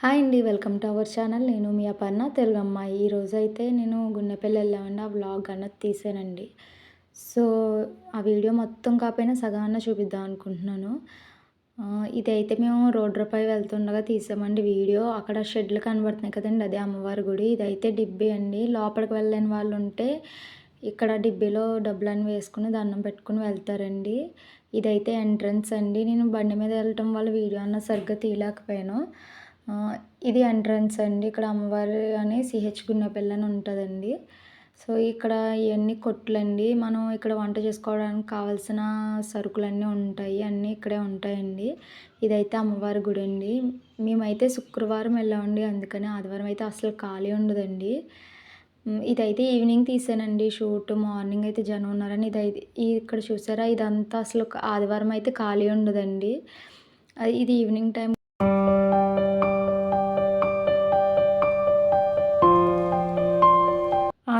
Hi అండి welcome to our channel. నేను మీ అపర్ణ తెలుగు అమ్మాయి ఈరోజు అయితే నేను గున్నెపల్లి వెళ్ళామండి ఆ బ్లాగ్ అన్నది తీసానండి. సో ఆ వీడియో మొత్తం కాకపోయినా సగాన చూపిద్దాం అనుకుంటున్నాను. ఇదైతే మేము రోడ్డుపై వెళ్తుండగా తీసామండి వీడియో. అక్కడ షెడ్లు కనబడుతున్నాయి కదండి అదే అమ్మవారి గుడి. ఇదైతే డిబ్బీ అండి. లోపలికి వెళ్ళని వాళ్ళు ఉంటే ఇక్కడ డిబ్బీలో డబ్బులన్నీ వేసుకుని దండం పెట్టుకుని వెళ్తారండి. ఇదైతే ఎంట్రన్స్ అండి. నేను బండి మీద వెళ్ళటం వల్ల వీడియో అన్న సరిగ్గా తీయలేకపోయాను. ఇది ఎంట్రన్స్ అండి. ఇక్కడ అమ్మవారి అని సిహెచ్ గున్నెపల్లి అని ఉంటుందండి. సో ఇక్కడ ఇవన్నీ కొట్లండి. మనం ఇక్కడ వంట చేసుకోవడానికి కావాల్సిన సరుకులన్నీ ఉంటాయి. అన్నీ ఇక్కడే ఉంటాయండి. ఇదైతే అమ్మవారి గుడి అండి. మేమైతే శుక్రవారం వెళ్ళామండి. అందుకని ఆదివారం అయితే అసలు ఖాళీ ఉండదండి. ఇదైతే ఈవినింగ్ తీసానండి. షూట్ మార్నింగ్ అయితే జనం ఉన్నారని ఇదైతే ఇక్కడ చూసారా? ఇదంతా అసలు ఆదివారం అయితే ఖాళీ ఉండదండి. ఇది ఈవినింగ్ టైం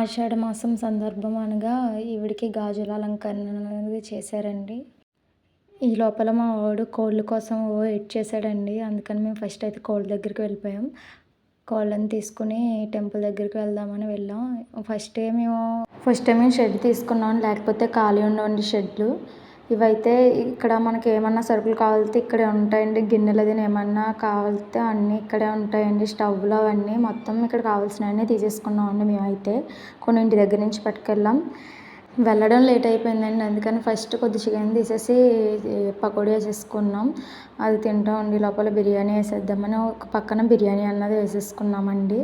ఆషాఢ మాసం సందర్భం అనగా ఈవిడికి గాజుల అలంకరణ అనేది చేశారండి. ఈ లోపల మా వాడు కోళ్ళ కోసం ఓ ఎడ్ చేశాడండి. అందుకని మేము ఫస్ట్ అయితే కోళ్ళ దగ్గరికి వెళ్ళిపోయాం. కోళ్ళని తీసుకుని టెంపుల్ దగ్గరికి వెళ్దామని వెళ్ళాం. ఫస్ట్ మేము ఫస్ట్ టైం మేము షెడ్ తీసుకున్నాం లేకపోతే ఖాళీ ఉండవండి షెడ్లు. ఇవైతే ఇక్కడ మనకి ఏమన్నా సరుకులు కావాలితే ఇక్కడే ఉంటాయండి. గిన్నెలు అది ఏమన్నా కావాలితే అన్నీ ఇక్కడే ఉంటాయండి. స్టవ్లు అవన్నీ మొత్తం ఇక్కడ కావాల్సినవన్నీ తీసేసుకున్నామండి మేమైతే. కొన్ని ఇంటి దగ్గర నుంచి పట్టుకెళ్ళాం. వెళ్ళడం లేట్ అయిపోయిందండి. అందుకని ఫస్ట్ కొద్ది చికెన్ తీసేసి పకోడీ వేసేసుకున్నాం. అది తింటామండి. లోపల బిర్యానీ వేసేద్దామని ఒక పక్కన బిర్యానీ అన్నది వేసేసుకున్నామండి.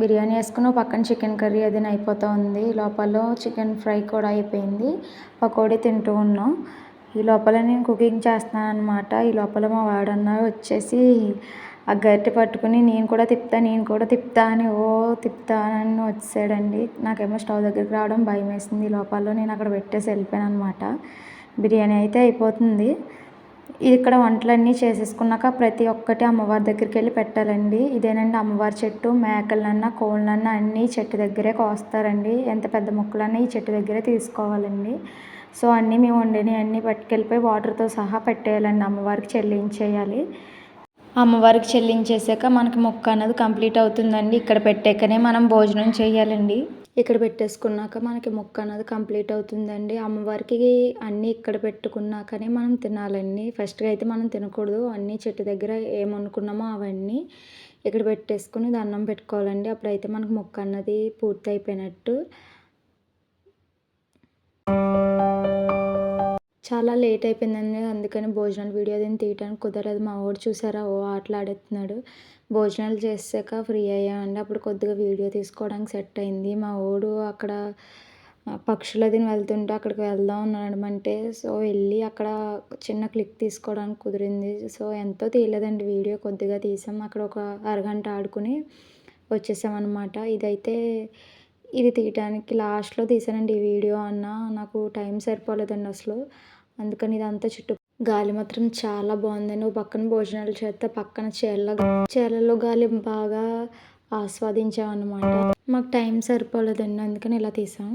బిర్యానీ వేసుకుని పక్కన చికెన్ కర్రీ అది అయిపోతూ ఉంది. లోపల చికెన్ ఫ్రై కూడా అయిపోయింది. పకోడీ తింటూ ఉన్నాం. ఈ లోపల నేను కుకింగ్ చేస్తున్నాను అనమాట ఈ లోపల మా వాడన్న వచ్చేసి ఆ గట్టి పట్టుకుని నేను కూడా తిప్పుతా నేను కూడా తిప్పుతా అని ఓ తిప్పుతానని వచ్చాడండి. నాకేమో స్టవ్ దగ్గరికి రావడం భయం వేసింది ఈ లోపల నేను అక్కడ పెట్టేసి వెళ్ళిపోయాను అనమాట బిర్యానీ అయితే అయిపోతుంది. ఇక్కడ వంటలన్నీ చేసేసుకున్నాక ప్రతి ఒక్కటి అమ్మవారి దగ్గరికి వెళ్ళి పెట్టాలండి. ఇదేనండి అమ్మవారి చెట్టు. మేకలన్నా కోళ్ళన్నా అన్నీ చెట్టు దగ్గరే కోస్తారండి. ఎంత పెద్ద మొక్కలన్నా ఈ చెట్టు దగ్గరే తీసుకోవాలండి. సో అన్నీ మేము వండినవి అన్నీ పట్టుకెళ్ళిపోయి వాటర్తో సహా పెట్టేయాలండి. అమ్మవారికి చెల్లించేయాలి. అమ్మవారికి చెల్లించేసాక మనకి మొక్క అనేది కంప్లీట్ అవుతుందండి. ఇక్కడ పెట్టాకనే మనం భోజనం చేయాలండి. ఇక్కడ పెట్టేసుకున్నాక మనకి మొక్క అనేది కంప్లీట్ అవుతుందండి. అమ్మవారికి అన్నీ ఇక్కడ పెట్టుకున్నాకనే మనం తినాలండి. ఫస్ట్గా అయితే మనం తినకూడదు. అన్నీ చెట్టు దగ్గర ఏమనుకున్నామో అవన్నీ ఇక్కడ పెట్టేసుకుని దండం పెట్టుకోవాలండి. అప్పుడైతే మనకు మొక్క అన్నది పూర్తి అయిపోయినట్టు చాలా లేట్ అయిపోయిందండి. అందుకని భోజనాలు వీడియో దీన్ని తీయడానికి కుదరదు. మా వాడు చూసారా? ఓ ఆటలు ఆడుతున్నాడు భోజనాలు చేసాక ఫ్రీ అయ్యామండి. అప్పుడు కొద్దిగా వీడియో తీసుకోవడానికి సెట్ అయింది. మా వాడు అక్కడ పక్షులు అది వెళ్తుంటే అక్కడికి వెళ్దాం అన్నాడమంటే సో వెళ్ళి అక్కడ చిన్న క్లిక్ తీసుకోవడానికి కుదిరింది. సో ఎంతో తీయలేదండి వీడియో. కొద్దిగా తీసాం. అక్కడ ఒక అరగంట ఆడుకుని వచ్చేసామన్నమాట. ఇదైతే ఇది తీయటానికి లాస్ట్లో తీసానండి ఈ వీడియో అన్న నాకు టైం సరిపోలేదండి అసలు. అందుకని ఇదంతా చుట్టూ గాలి మాత్రం చాలా బాగుందండి. ఓ పక్కన భోజనాలు చేస్తే పక్కన చీరల చీరలో గాలి బాగా ఆస్వాదించామన్నమాట మాకు టైం సరిపోలేదండి అందుకని ఇలా తీసాం.